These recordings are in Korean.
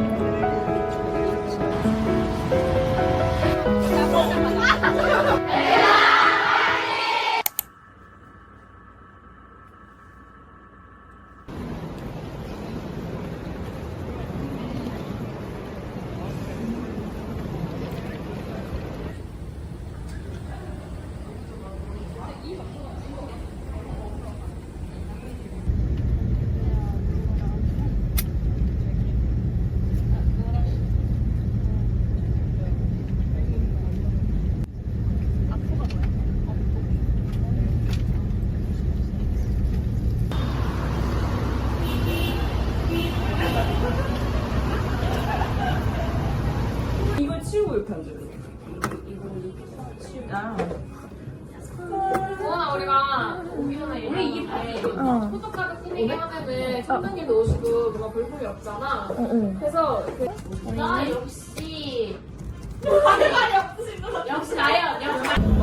이 아. 우원아 우리가 우리 이 발에 포토카드 꾸미기 하면은 선생님도 오시고 뭔가 볼품이 없잖아. 그래서 그, 나 역시 없으신 역시 나예요. 역시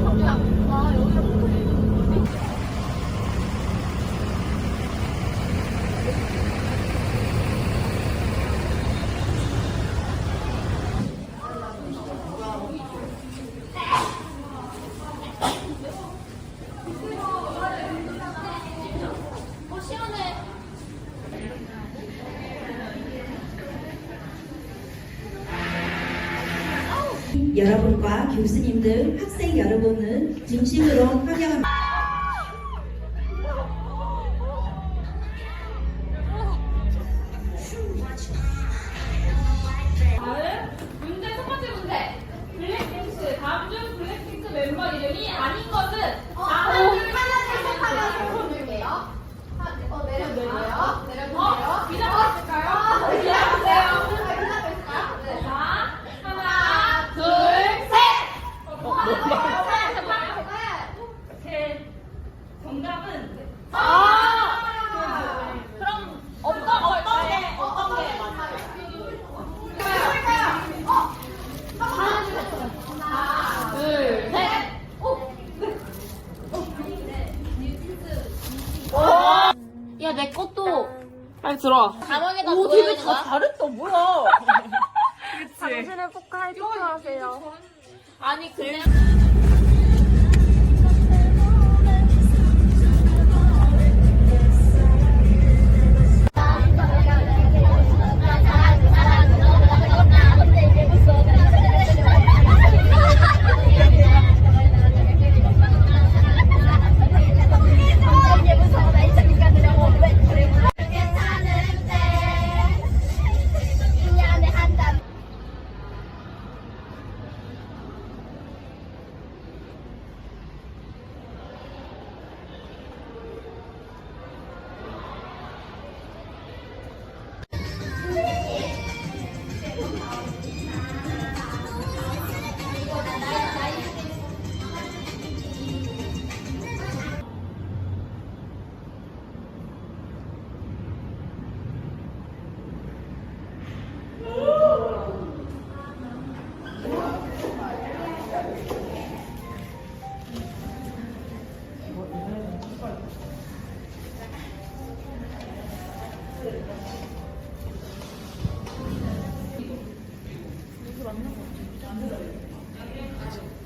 여러분과 교수님들, 학생 여러분은 진심으로 환영합니다. 다음 문제 첫 번째 문제. 블랙핑크 다음 중 블랙핑크 멤버 이름이 아닌 것은 하나 둘 하나씩 내려줄게요. 어, 내려줄게요. 내려줄게요. 어? 기다려 있을까요? 기다려주세요. 기다려줄까요? 네. 자, 하나, 둘, 셋! 어, 셋. 정답은 아! 그럼 어떤 어떤 게 어떤 게 맞아요? 하나, 둘, 셋. 야, 내 것도 빨리 들어와. 가방에다 오, 되게 다? 잘했다, 뭐야. 그치? 당신의 포카에 투표하세요. 아니, 그냥.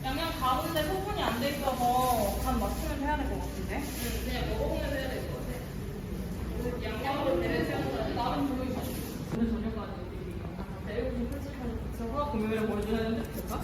양념 가운데 소분이 안 돼 있어서 간 맞추면 해야 될 것 같은데? 오늘 저녁까지 배우분 솔직하게 붙여서 금요일에 보여줘야 되는데 될까?